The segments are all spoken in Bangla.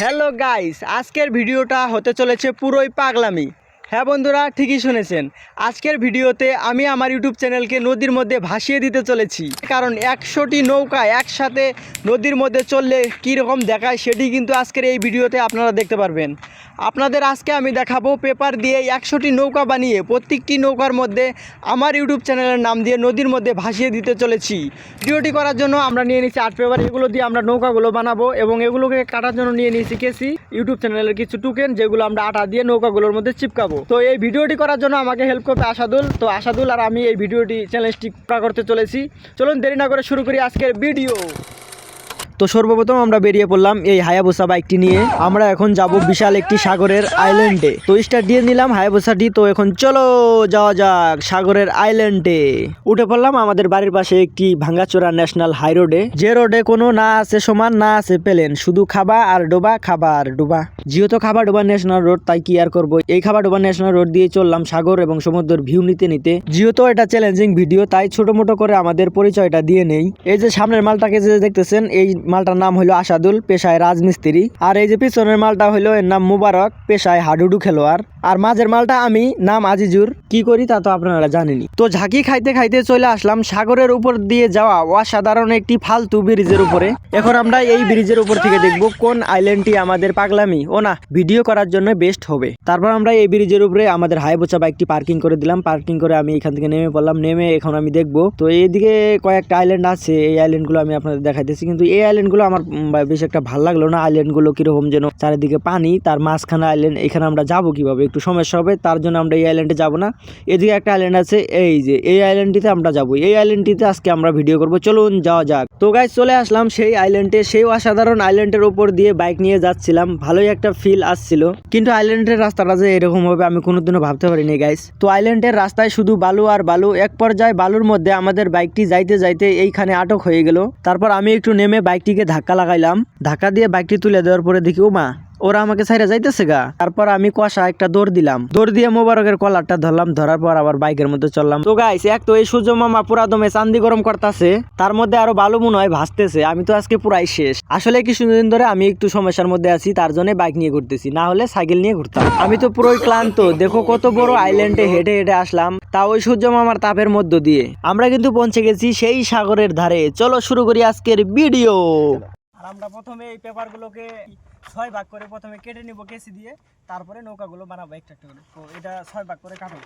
হ্যালো গাইস আজকের ভিডিওটা হতে চলেছে পুরোই পাগলামি। হ্যাঁ বন্ধুরা, ঠিকই শুনেছেন। আজকের ভিডিওতে আমি আমার ইউটিউব চ্যানেলকে নদীর মধ্যে ভাসিয়ে দিতে চলেছি। কারণ একশোটি নৌকা একসাথে নদীর মধ্যে চললে কীরকম দেখায় সেটি কিন্তু আজকের এই ভিডিওতে আপনারা দেখতে পারবেন। আপনাদের আজকে আমি দেখাবো পেপার দিয়ে একশোটি নৌকা বানিয়ে প্রত্যেকটি নৌকার মধ্যে আমার ইউটিউব চ্যানেলের নাম দিয়ে নদীর মধ্যে ভাসিয়ে দিতে চলেছি। ভিডিওটি করার জন্য আমরা নিয়ে নিচ্ছি আর্ট পেপার, এগুলো দিয়ে আমরা নৌকাগুলো বানাবো এবং এগুলোকে কাটার জন্য নিয়ে নিয়েছি কেসি ইউটিউব চ্যানেলের কিছু টুকেন যেগুলো আমরা আটা দিয়ে নৌকাগুলোর মধ্যে চিপকাবো। তো এই ভিডিওটি করার জন্য আমাকে হেল্প করবে আসাদুল তো আসাদুল আর আমি এই ভিডিওটি চ্যালেঞ্জটি করতে চলেছি। চলুন দেরি না করে শুরু করি আজকের ভিডিও তো সর্বপ্রথম আমরা বেরিয়ে পড়লাম এই হায়াবুসা বাইকটি নিয়ে। আমরা এখন যাব বিশাল একটি সাগরের আইল্যান্ডে তো স্টার্ট দিয়ে নিলাম হায়াবুসাটি, তো এখন চলো যাওয়া যাক সাগরের আইল্যান্ডে উঠে পড়লাম আমাদের বাড়ির পাশে একটি ভাঙ্গাচোরা ন্যাশনাল হাই রোডে যে রোডে কোনো না আছে সমান, না আছে পেলেন। শুধু খাবা আর ডোবা, খাবা আর ডোবা। যেহেতু খাবা ডোবা ন্যাশনাল রোড তাই কি আর করব? এই খাবা ডোবা ন্যাশনাল রোড দিয়ে চললাম সাগর এবং সমুদ্রের ভিউ নিতে নিতে। যেহেতু এটা চ্যালেঞ্জিং ভিডিও তাই ছোট মোটো করে আমাদের পরিচয়টা দিয়ে নেই। এই যে সামনের মালটাকে যে দেখতেছেন, এই মালটার নাম হলো আসাদুল পেশায় রাজমিস্ত্রি। আর এই যে পিছনের মালটা হলো এর নাম মুবারক, পেশায় হাডুডু খেলোয়াড়। আর মাঝের মালটা আমি, নাম আজিজুর। কি করি তা তো আপনারা জানেনই। তো ঝাঁকি খাইতে খাইতে চলে আসলাম সাগরের উপর দিয়ে যাওয়া অসাধারণ একটি ফালতু ব্রিজের উপরে। এখন আমরা এই ব্রিজের উপর থেকে দেখব কোন আইল্যান্ডটি আমাদের পাগলামি। ও না, ভিডিও করার জন্য বেস্ট হবে। তারপর আমরা এই ব্রিজের উপরে আমাদের হাইবোচা বাইকটি পার্কিং করে দিলাম। পার্কিং করে আমি এখান থেকে নেমে পড়লাম। নেমে এখন আমি দেখব। তো এইদিকে কয়েকটা আইল্যান্ড আছে। এই আইল্যান্ডগুলো আমি আপনাদের দেখাইতেছি। কিন্তু এই আইল্যান্ডগুলো আমার বেশ একটা ভালো লাগল না। আইল্যান্ডগুলো কীরকম যেন চারিদিকে পানি, তার মাঝখানে আইল্যান্ড এখানে আমরা যাব কীভাবে? একটু সমস্যা হবে, তার জন্য আমরা এই আইল্যান্ডে যাব না। এদিকে একটা আইল্যান্ড আছে, এই যে, এই আইল্যান্ডটিতে আমরা যাব। এই আইল্যান্ডটিতে আজকে আমরা ভিডিও করব। চলুন, যাওয়া যাক। তো গাইজ চলে আসলাম সেই আইল্যান্ডে সেই অসাধারণ আইল্যান্ডের উপর দিয়ে বাইক নিয়ে যাচ্ছিলাম। ভালোই একটা ফিল আসছিল। কিন্তু আইল্যান্ডের রাস্তাটা যে এরকম হবে, আমি কোনোদিনও ভাবতে পারিনি গাইস তো আইল্যান্ডের রাস্তায় শুধু বালু আর বালু। এক পর্যায়ে বালুর মধ্যে আমাদের বাইকটি যাইতে যাইতে এইখানে আটক হয়ে গেল। তারপর আমি একটু নেমে বাইকটিকে ধাক্কা লাগাইলাম। ধাক্কা দিয়ে বাইকটি তুলে দেওয়ার পরে দেখি ও মা ওরা আমাকে ছাইরা যাইতেছে গা। তারপর আমি কষা একটা দৌড় দিলাম। দৌড় দিয়ে মোবারকের কলারটা ধরলাম, ধরার পর আবার বাইকের মধ্যে চললাম। তো গাইস এক তো এই সূর্য মামা পুরা দমে চান্দি গরম করতেছে, তার মধ্যে আরও ভালো মনে হয় ভাসতেছে। আমি তো আজকে পুরাই শেষ। আসলে কিছুদিন ধরে আমি একটু সমস্যার মধ্যে আছি, তার জন্য বাইক নিয়ে ঘুরতেছি, না হলে সাইকেল নিয়ে ঘুরতাম। আমি তো পুরোই ক্লান্ত, দেখো কত বড় আইল্যান্ডে হেঁটে হেঁটে আসলাম, তা ওই সূর্য মামার তাপের মধ্য দিয়ে। আমরা কিন্তু পৌঁছে গেছি সেই সাগরের ধারে। চলো শুরু করি আজকের ভিডিও আমরা প্রথমে এই পেপারগুলোকে ছয় ভাগ করে প্রথমে কেটে নিব কেসি দিয়ে, তারপরে নৌকাগুলো বানাবো একটা একটা করে। তো এটা ছয় ভাগ করে কাটো।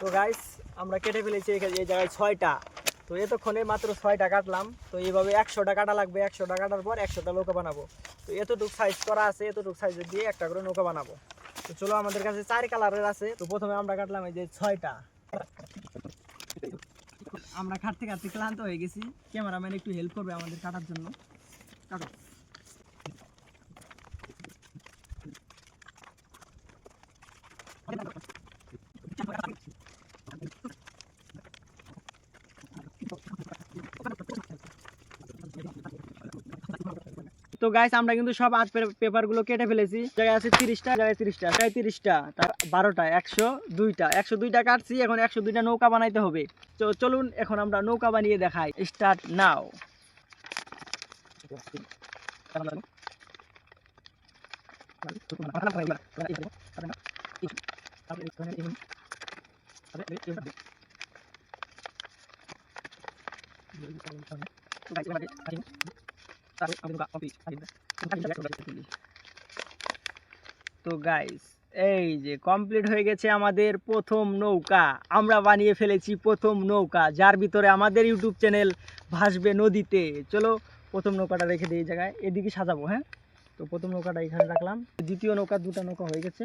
তো গাইস আমরা কেটে ফেলেছি এই জায়গায় ছয়টা। তো এতক্ষণে মাত্র ছয়টা কাটলাম। তো এইভাবে একশোটা কাটা লাগবে। একশোটা কাটার পর একশোটা নৌকা বানাবো। তো এতটুকু সাইজ করা আছে, এতটুকু সাইজের দিয়ে একটা করে নৌকা বানাবো। তো চলো আমাদের কাছে চার কালারের আছে। তো প্রথমে আমরা কাটলাম এই যে ছয়টা। আমরা কাটতে কাটতে ক্লান্ত হয়ে গেছি। ক্যামেরাম্যান একটু হেল্প করবে আমাদের কাটার জন্য। কাটো। তো গাইস আমরা কিন্তু সব আজ পেপারগুলো কেটে ফেলেছি। জায়গায় আছে তিরিশটা, জায়গায় তিরিশটা, প্রায় তিরিশটা তার বারোটা, একশো দুইটা। একশো দুইটা কাটছি, এখন একশো দুইটা নৌকা বানাইতে হবে। তো চলুন এখন আমরা নৌকা বানিয়ে দেখাই। স্টার্ট নাও তো গাইস এই যে কমপ্লিট হয়ে গেছে আমাদের প্রথম নৌকা। আমরা বানিয়ে ফেলেছি প্রথম নৌকা, যার ভিতরে আমাদের ইউটিউব চ্যানেল ভাসবে নদীতে। চলো প্রথম নৌকাটা রেখে দিয়ে জায়গায়, এদিকে সাজাবো হ্যাঁ? তো প্রথম নৌকাটা এখানে রাখলাম। দ্বিতীয় নৌকা, দুটা নৌকা হয়ে গেছে।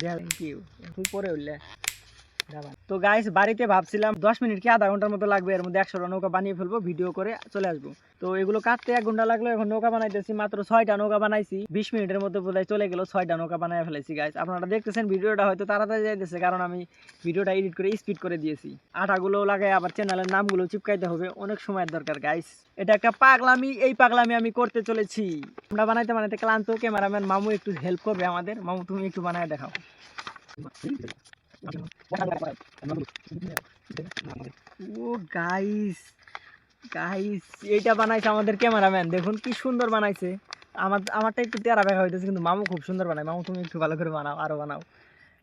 থ্যাংক ইউ তুই পরে উঠলে। তো গাইস বাড়িতে ভাবছিলাম দশ মিনিট কি আধা ঘণ্টার মতো লাগবে, এর মধ্যে একশোটা নৌকা বানিয়ে ফেলব ভিডিও করে চলে আসব। তো এগুলো কাটতে এক ঘণ্টা লাগল, এখন নৌকা বানাইতেছি, মাত্র ছয়টা নৌকা বানাইছি। বিশ মিনিটের মধ্যে বোধহয় চলে গেলো, ছয়টা নৌকা বানাই ফেলেছি গাইস আপনারা দেখতেছেন ভিডিওটা হয়তো তাড়াতাড়ি যাইতেছে, কারণ আমি ভিডিওটা এডিট করে স্পিড করে দিয়েছি। আটাগুলো লাগাই আবার চ্যানেলের নামগুলো চিপকাইতে হবে, অনেক সময়ের দরকার গাইস এটা একটা পাগলামি, এই পাগলামি আমি করতে চলেছি। আমরা বানাইতে বানাইতে ক্লান্ত ক্যামেরাম্যান মামু একটু হেল্প করবে আমাদের। মামু, তুমি একটু বানায় দেখাও। ও গাইস গাইস এইটা বানাইছে আমাদের ক্যামেরাম্যান দেখুন কি সুন্দর বানাইছে। আমার, আমারটা একটু তেরা হইতেছে কিন্তু মামু খুব সুন্দর বানায়। মামু, তুমি একটু ভালো করে বানাও, আরও বানাও।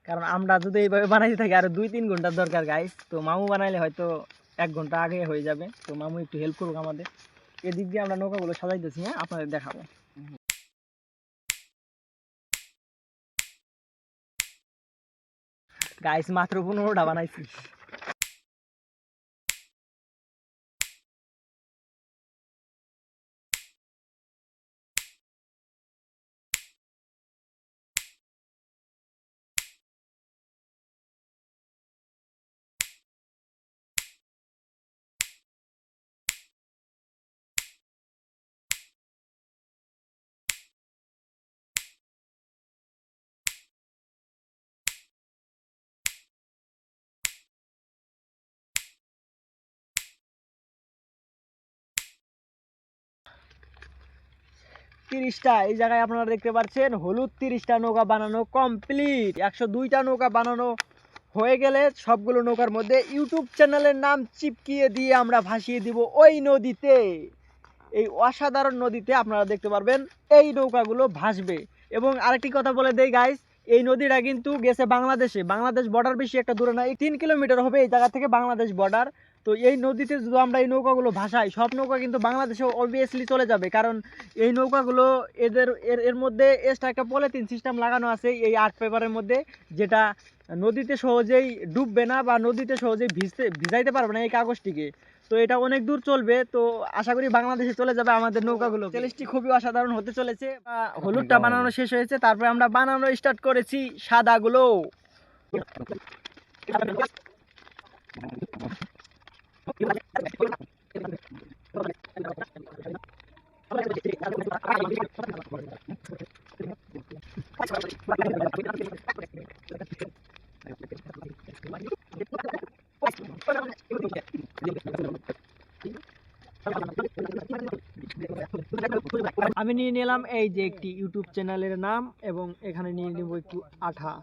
কারণ আমরা যদি এইভাবে বানাইতে থাকি, আরও দুই তিন ঘণ্টার দরকার গাইস তো মামু বানাইলে হয়তো এক ঘণ্টা আগে হয়ে যাবে। তো মামু একটু হেল্প করুক আমাদের। এদিক দিয়ে আমরা নৌকাগুলো সাজাইতেছি হ্যাঁ? আপনাদের দেখাবো। গাইস মাত্র পনেরোটা বানাইছি। তিরিশটা, এই জায়গায় আপনারা দেখতে পাচ্ছেন, হলুদ তিরিশটা নৌকা বানানো কমপ্লিট একশো দুইটা নৌকা বানানো হয়ে গেলে সবগুলো নৌকার মধ্যে ইউটিউব চ্যানেলের নাম চিপকিয়ে দিয়ে আমরা ভাসিয়ে দিব ওই নদীতে। এই অসাধারণ নদীতে আপনারা দেখতে পারবেন, এই নৌকাগুলো ভাসবে। এবং আরেকটি কথা বলে দেই গাইস এই নদীটা কিন্তু গেছে বাংলাদেশে। বাংলাদেশ বর্ডার বেশি একটা দূরে না, এই তিন কিলোমিটার হবে এই জায়গা থেকে বাংলাদেশ বর্ডার তো এই নদীতে যদি আমরা এই নৌকাগুলো ভাসাই সব নৌকা কিন্তু বাংলাদেশে অবভিয়াসলি চলে যাবে। কারণ এই নৌকাগুলো এদের এর এর মধ্যে এক্সট্রা একটা পলিথিন সিস্টেম লাগানো আছে এই আর্ট পেপারের মধ্যে যেটা নদীতে সহজেই ডুববে না বা নদীতে সহজেই ভিজতে ভিজাইতে পারবে না এই কাগজটিকে। তো এটা অনেক দূর চলবে তো আশা করি বাংলাদেশে চলে যাবে আমাদের নৌকাগুলো। চ্যালেঞ্জটি খুবই অসাধারণ হতে চলেছে। হলুদটা বানানো শেষ হয়েছে তারপরে আমরা বানানো স্টার্ট করেছি সাদাগুলো। আমি নিয়ে নিলাম এই যে একটি ইউটিউব চ্যানেলের নাম এবং এখানে নিয়ে নেব একটু আঠা।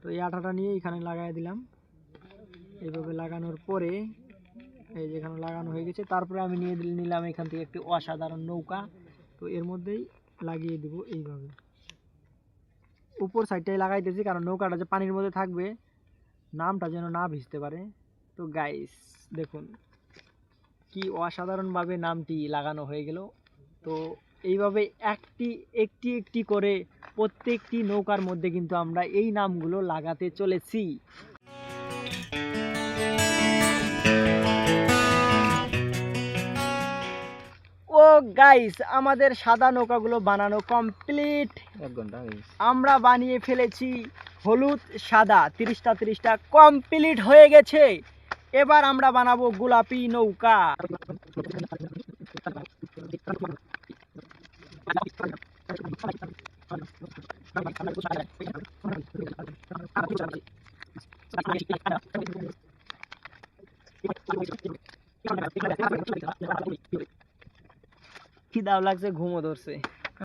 তো এই আঠাটা নিয়ে এখানে লাগাই দিলাম। এইভাবে লাগানোর পরে এই যে এখানে লাগানো হয়ে গেছে। তারপরে আমি নিয়ে নিলাম এখান থেকে একটি অসাধারণ নৌকা। তো এর মধ্যেই লাগিয়ে দিব এইভাবে। উপর সাইডটাই লাগাইতেছি, কারণ নৌকাটা যে পানির মধ্যে থাকবে, নামটা যেন না ভিজতে পারে। তো গাইস দেখুন, কি অসাধারণভাবে নামটি লাগানো হয়ে গেল। তো এইভাবে একটি একটি একটি করে প্রত্যেকটি নৌকার মধ্যে কিন্তু আমরা এই নামগুলো লাগাতে চলেছি। গাইস আমাদের সাদা নৌকাগুলো বানানো কমপ্লিট এক ঘণ্টা আমরা বানিয়ে ফেলেছি হলুদ সাদা তিরিশটা তিরিশটা কমপ্লিট হয়ে গেছে। এবার আমরা বানাবো গোলাপি নৌকা। খিদাও লাগছে ঘুমো ধরছে।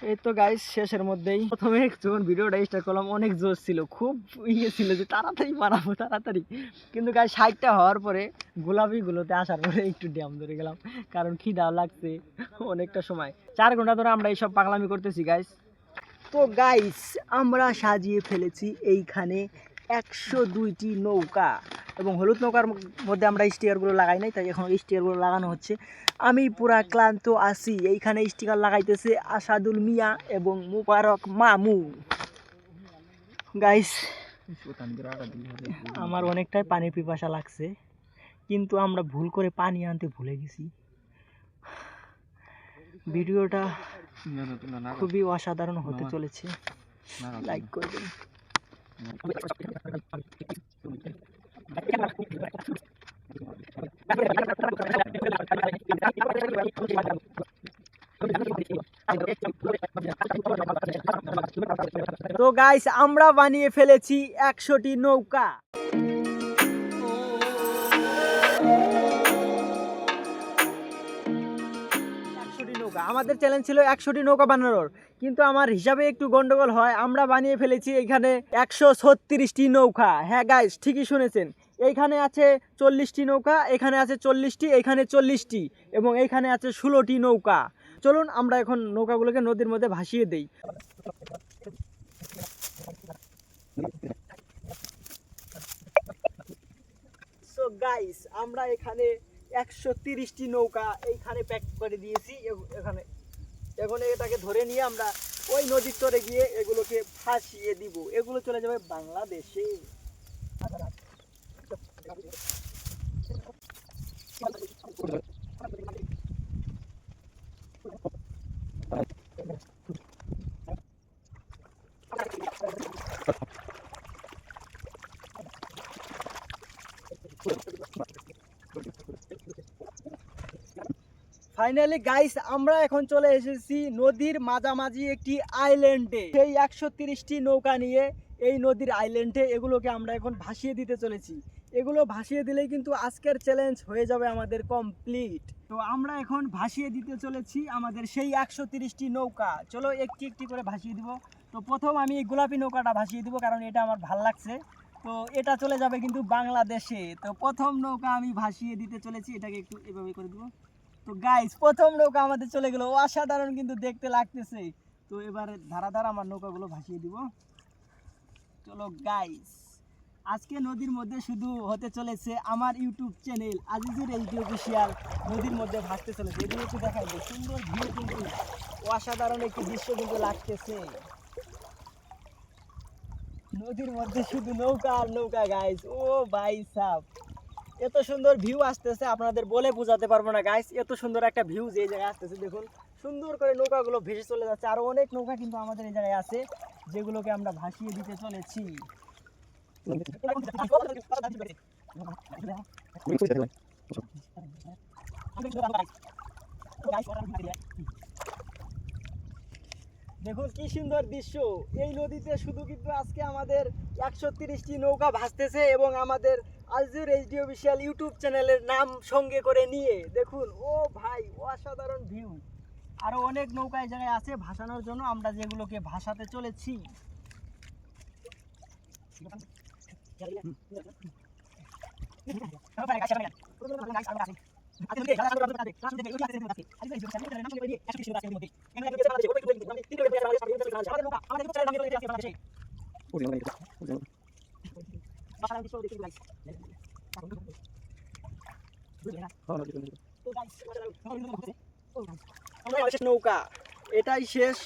এই তো গাইস শেষের মধ্যেই। প্রথমে যখন ভিডিওটা স্টার্ট করলাম, অনেক জোর ছিল, খুব ইয়ে ছিল যে তাড়াতাড়ি বানাবো, তাড়াতাড়ি। কিন্তু গাইস ষাটটা হওয়ার পরে গোলাপিগুলোতে আসার পরে একটু ড্যাম ধরে গেলাম, কারণ খিদাও লাগছে অনেকটা সময়। চার ঘণ্টা ধরে আমরা এইসব পাগলামি করতেছি গাইস তো গাইস আমরা সাজিয়ে ফেলেছি এইখানে একশো দুইটি নৌকা এবং হলুদ নৌকার মধ্যে আমরা স্টিকারগুলো লাগাই নাই তাই এখন স্টিকারগুলো লাগানো হচ্ছে। আমি পুরা ক্লান্ত আছি এইখানে স্টিকার লাগাইতেছে আসাদুল মিয়া এবং মুবারক মামু। গাইস আমার অনেকটাই পানির পিপাসা লাগছে কিন্তু আমরা ভুল করে পানি আনতে ভুলে গেছি। ভিডিওটা খুবই অসাধারণ হতে চলেছে। লাইক করবেন তো গাইস আমরা বানিয়ে ফেলেছি একশোটি নৌকা। আমাদের চ্যালেঞ্জ ছিল একশোটি নৌকা বানানোর। কিন্তু আমার হিসাবে একটু গন্ডগোল হয়, আমরা বানিয়ে ফেলেছি এখানে একশো ছত্রিশটি নৌকা। হ্যাঁ গাইস ঠিকই শুনেছেন। এইখানে আছে চল্লিশটি নৌকা, এখানে আছে চল্লিশটি, এখানে চল্লিশটি, এবং এইখানে আছে ষোলোটি নৌকা। চলুন, আমরা এখন নৌকাগুলোকে নদীর মধ্যে ভাসিয়ে দেই। সো গাইস আমরা এখানে একশো তিরিশটি নৌকা এইখানে প্যাক করে দিয়েছি এখানে। এখন এটাকে ধরে নিয়ে আমরা ওই নদীর তরে গিয়ে এগুলোকে ফাঁসিয়ে দিব। এগুলো চলে যাবে বাংলাদেশে। ফাইনালি গাইস আমরা এখন চলে এসেছি নদীর মাঝামাঝি একটি আইল্যান্ডে সেই একশো তিরিশটি নৌকা নিয়ে এই নদীর আইল্যান্ডে এগুলোকে আমরা এখন ভাসিয়ে দিতে চলেছি। এগুলো ভাসিয়ে দিলেই কিন্তু আজকের চ্যালেঞ্জ হয়ে যাবে আমাদের কমপ্লিট তো আমরা এখন ভাসিয়ে দিতে চলেছি আমাদের সেই একশো তিরিশটি নৌকা। চলো একটি একটি করে ভাসিয়ে দিব। তো প্রথম আমি এই গোলাপি নৌকাটা ভাসিয়ে দিব কারণ এটা আমার ভালো লাগছে। তো এটা চলে যাবে কিন্তু বাংলাদেশে। তো প্রথম নৌকা আমি ভাসিয়ে দিতে চলেছি। এটাকে একটু এভাবে করে দিব। তো গাইস প্রথম নৌকা আমাদের চলে গেল। অসাধারণ কিন্তু দেখতে লাগতেছে। তো এবারে ধারা আমার নৌকাগুলো ভাসিয়ে দিব। চলো গাইস আজকে নদীর মধ্যে শুধু হতে চলেছে আমার YouTube channel Azizur HD official নদীর মধ্যে ভাসতে চলেছে। এদিকে একটু দেখাই সুন্দর ভিউ কিন্তু অসাধারণ একটি দৃশ্য কিন্তু লাগতেছে। নদীর মধ্যে শুধু নৌকা আর নৌকা গাইস ও ভাই সাহ এত সুন্দর ভিউ আসতেছে, আপনাদের বলে বোঝাতে পারব না গাইস এত সুন্দর একটা ভিউ যে জায়গায় আসতেছে, দেখুন। সুন্দর করে নৌকাগুলো ভেসে চলে যাচ্ছে। আরও অনেক নৌকা কিন্তু আমাদের এই জায়গায় আছে, যেগুলোকে আমরা ভাসিয়ে দিতে চলেছি। দেখুন কি সুন্দর দৃশ্য। এই নদীতে শুধু কিন্তু আজকে আমাদের একশো তিরিশটি নৌকা ভাসতেছে এবং আমাদের আলজুর এইচডি অফিসিয়াল ইউটিউব চ্যানেলের নাম সঙ্গে করে নিয়ে, দেখুন, ও ভাই, অসাধারণ ভিউ আরও অনেক নৌকা এই জায়গায় আছে, ভাসানোর জন্য আমরা যেগুলোকে ভাসাতে চলেছি। নৌকা। এটাই শেষ।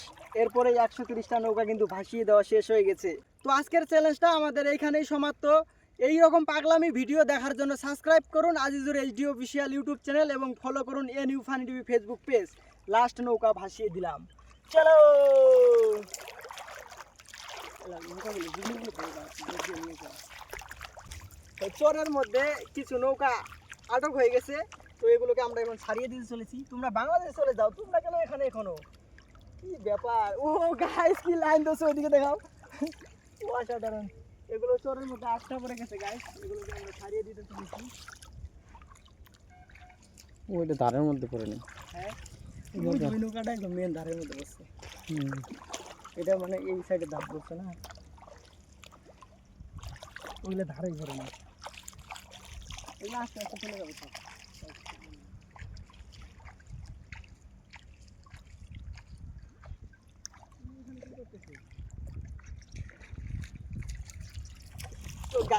এরপরে একশো তিরিশটা নৌকা কিন্তু ভাসিয়ে দেওয়া শেষ হয়ে গেছে। তো আজকের চ্যালেঞ্জটা আমাদের এইখানেই সমাপ্ত। এই রকম পাগলামি ভিডিও দেখার জন্য সাবস্ক্রাইব করুন Azizur HD official YouTube channel এবং ফলো করুন N U funny TV Facebook page last নৌকা ভাসিয়ে দিলাম। চলো! চরের মধ্যে কিছু নৌকা আটক হয়ে গেছে। তো এগুলোকে আমরা এখন ছাড়িয়ে দিতে চলেছি। তোমরা বাংলাদেশে চলে যাও। তোমরা কেন এখানে এখনও? কি ব্যাপার? ও গাইস কি লাইন দোষে ওইদিকে দেখাও। অসাধারণ। এগুলো চোরের মধ্যে আটটা পড়ে গেছে গাইস এগুলোকে আমরা ছাড়িয়ে দিতে চলেছি। ওইটা ধারের মধ্যে পড়ে নি। হ্যাঁ। ওই নৌকাটা একদম মেন ধারের মধ্যে বসছে এটা মানে এই সাইডে ধাপ বসছে না? ওইগুলো ধারেই ধরে না। এগুলো আস্তে আস্তে চলে যাবে সব।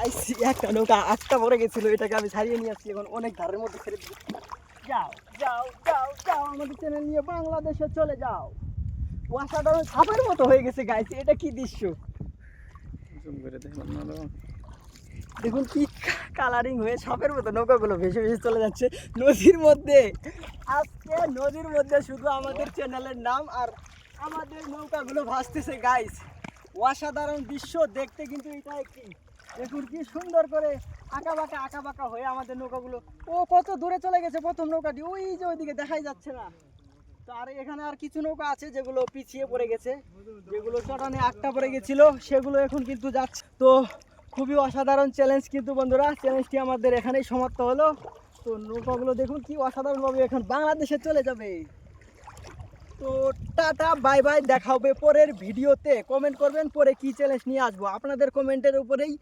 গাইস একটা নৌকা আটটা পড়ে গেছিল এটাকে আমি ছাড়িয়ে নিয়ে আসছি এখন অনেক ধারের মধ্যে ছেড়ে যাও যাও যাও যাও আমাদের চ্যানেল নিয়ে বাংলাদেশে চলে যাও। অসাধারণ সাপের মতো হয়ে গেছে গাইস এটা কি দৃশ্য? দেখুন কি কালারিং হয়ে সাপের মতো নৌকাগুলো ভেসে ভেসে চলে যাচ্ছে নদীর মধ্যে। আজকে নদীর মধ্যে শুধু আমাদের চ্যানেলের নাম আর আমাদের নৌকাগুলো ভাসতেছে গাইস অসাধারণ দৃশ্য দেখতে কিন্তু এটা একটি দেখুন কি সুন্দর করে আঁকা বাঁকা আঁকা বাঁকা হয়ে আমাদের নৌকাগুলো। ও কত দূরে চলে গেছে প্রথম নৌকাটি, ওই যে ওইদিকে দেখাই যাচ্ছে না। তো আর এখানে আর কিছু নৌকা আছে যেগুলো পিছিয়ে পড়ে গেছে, যেগুলো চটানে আটটা পড়ে গেছিল, সেগুলো এখন কিন্তু যাচ্ছে। তো খুবই অসাধারণ চ্যালেঞ্জ কিন্তু বন্ধুরা চ্যালেঞ্জটি আমাদের এখানেই সমাপ্ত হলো। তো নৌকাগুলো দেখুন কি অসাধারণভাবে এখন বাংলাদেশে চলে যাবে। তো টাটা, বাই বাই, দেখা হবে পরের ভিডিওতে। কমেন্ট করবেন, পরে কি চ্যালেঞ্জ নিয়ে আসব? আপনাদের কমেন্টের উপরেই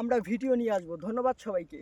আমরা ভিডিও নিয়ে আসব। ধন্যবাদ সবাইকে।